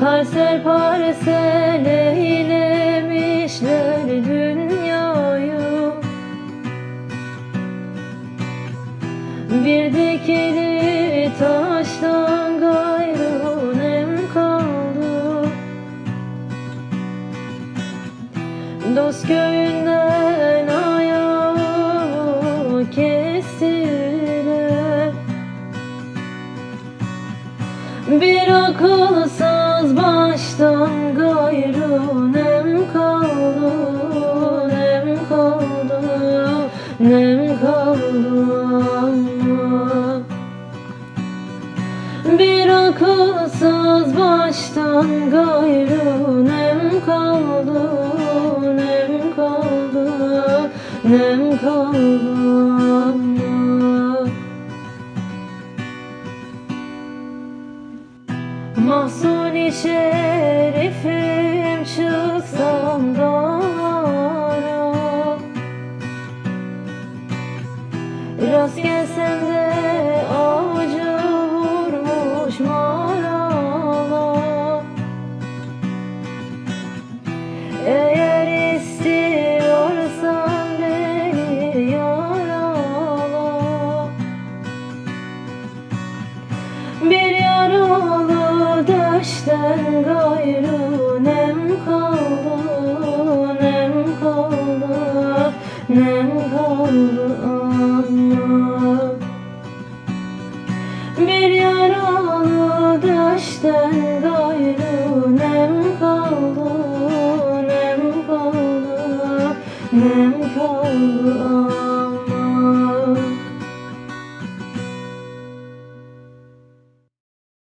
Parsel parsel eylemişler dünyayı? Bir dikili taştan gayrı nem kaldı. Dost köyünden ayağı kestiler. Bir akılsız baştan gayrı nem kaldı Nem kaldı Nem kaldı Bir akılsız baştan gayrı nem kaldı Nem kaldı Nem kaldı Mahsuni şerifim çıksam dağlara. Rast gelsem de avcı vurmuş marala. Eğer istiyorsan beni yarala. Bir yaralı ne kaldı anla Bir yaralı düşten gayrı nem kaldı nem kaldı nem kaldı anla